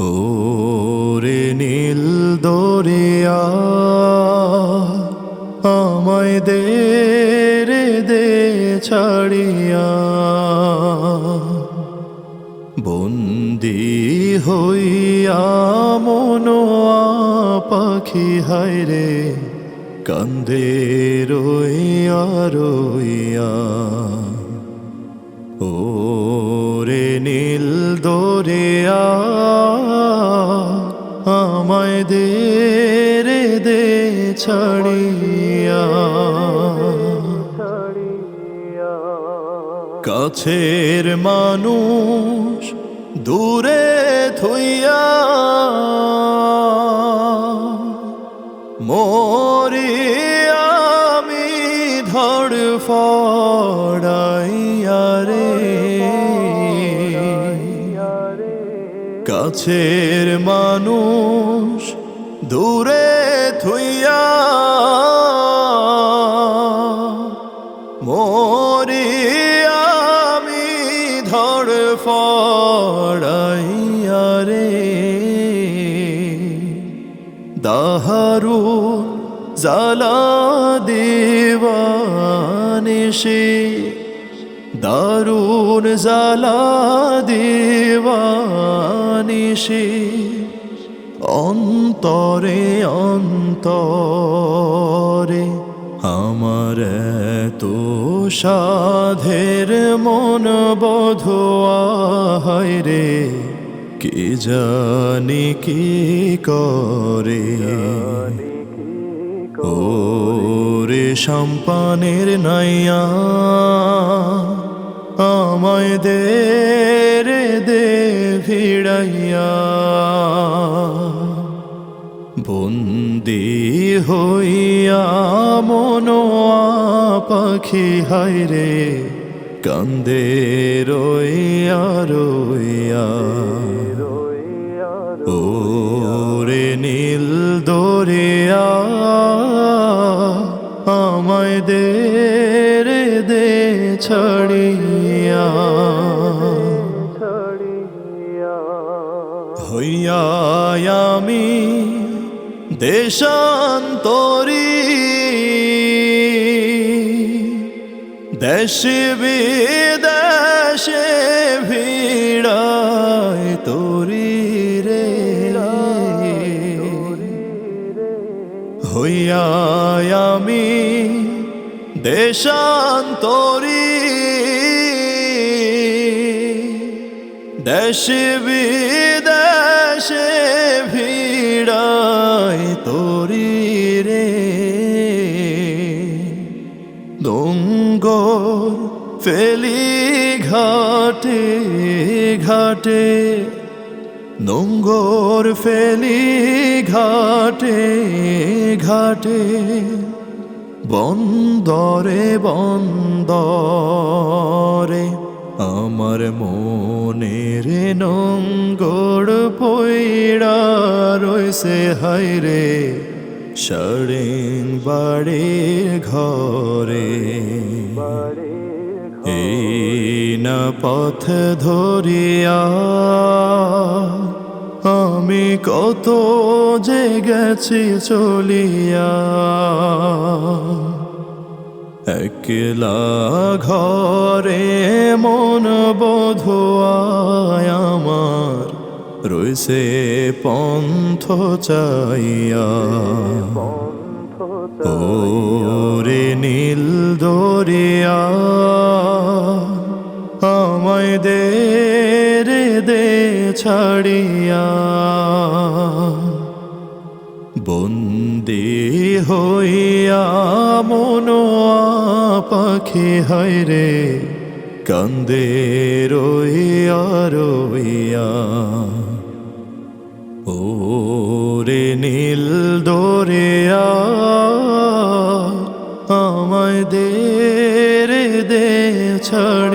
ও রে নীল দরিয়া, আমায় দে রে, দে ছাড়িয়া। বন্দি হইয়া মনোয়া পাখি, হায় রে, কান্দে রইয়া রইয়া। ও রে নীল দরিয়া আমায় দে রে দে ছাড়িয়া। কাছের মানুষ দূরে থইয়া মরি আমি ধর ফড়াইয়া রে। কাছের মানুষ দূরে থুইয়া মরি আমি ধর ফড়াইয়া রে। দাহারু জালা দেবানিসে দারুণ জালা দেবানিসে অন্তরে অন্তরে আমার তো সাধের মন বোধোয়া হয় রে। কে জানি কি করে? ও রে সম্পানের নাইয়া আমায় দে রে দে ভিড়াইয়া। বন্দি হইয়া মনোয়া পাখি, হায় রে, কান্দে রইয়া রইয়া। ও রে নীল দরিয়া, আমায় দে রে, দে ছাড়িয়া। হইয়া আমি দেশান্তরী। দেশে বিদেশে ভিড়ায় তোরি রে। হইয়া আমি দেশান্তরী। দেশে বিদেশে ফেলি ঘাটে ঘাটে, নোঙ্গর ফেলি ঘাটে ঘাটে, বন্দরে বন্দরে আমার মনের নোঙ্গর পইড়া রইছে হাইরে সরিং বাড়ির ঘরে। এই না পথ ধরিয়া আমি কত যে গেছি চলিয়া। একলা ঘরে মন বোধোয়ায় আমার রইছে পন্থ চাইয়া। ও রে নীল দরিয়া ছাড়িয়া বন্দি হইয়া মনোয়া পাখি হয় রে, কান্দে রইয়া রইয়া। ও রে নীল দরিয়া, আমায় দে রে দে ছাড়